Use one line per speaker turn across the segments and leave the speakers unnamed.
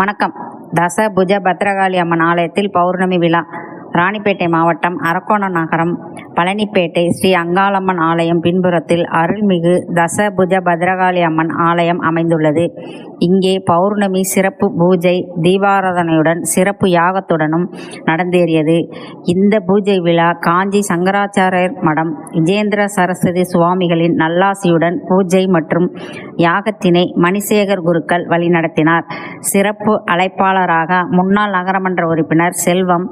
வணக்கம். தசபுஜ பத்ரகாளி அம்மன் ஆலயத்தில் பௌர்ணமி விழா. ராணிப்பேட்டை மாவட்டம் அரக்கோணம் நகரம் பழனிப்பேட்டை ஸ்ரீ அங்காளம்மன் ஆலயம் பின்புறத்தில் அருள்மிகு தசபுஜ பத்ரகாளி அம்மன் ஆலயம் அமைந்துள்ளது. இங்கே பௌர்ணமி சிறப்பு பூஜை தீபாராதனையுடன் சிறப்பு யாகத்துடனும் நடந்தேறியது. இந்த பூஜை விழா காஞ்சி சங்கராச்சாரியர் மடம் விஜேந்திர சரஸ்வதி சுவாமிகளின் நல்லாசியுடன் பூஜை மற்றும் யாகத்தினை மணிசேகர் குருக்கள் வழிநடத்தினார். சிறப்பு அழைப்பாளராக முன்னாள் நகரமன்ற உறுப்பினர் செல்வம்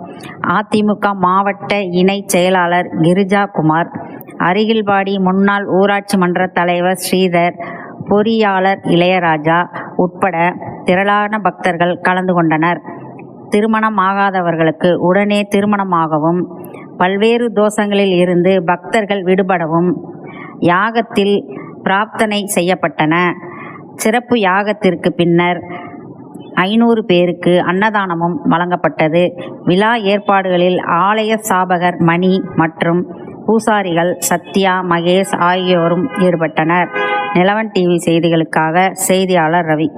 அதிமுக மாவட்ட இணை செயலாளர் கிரிஜா குமார் அருகில்பாடி முன்னாள் ஊராட்சி மன்ற தலைவர் ஸ்ரீதர் பொறியாளர் இளையராஜா உட்பட திரளான பக்தர்கள் கலந்து கொண்டனர். திருமணம் ஆகாதவர்களுக்கு உடனே திருமணமாகவும் பல்வேறு தோஷங்களில் இருந்து பக்தர்கள் விடுபடவும் யாகத்தில் பிரார்த்தனை செய்யப்பட்டன. சிறப்பு யாகத்திற்கு பின்னர் ஐநூறு பேருக்கு அன்னதானமும் வழங்கப்பட்டது. விழா ஏற்பாடுகளில் ஆலய சாபகர் மணி மற்றும் பூசாரிகள் சத்யா மகேஷ் ஆகியோரும் ஈடுபட்டனர். நிலவன் டிவி செய்திகளுக்காக செய்தியாளர் ரவி.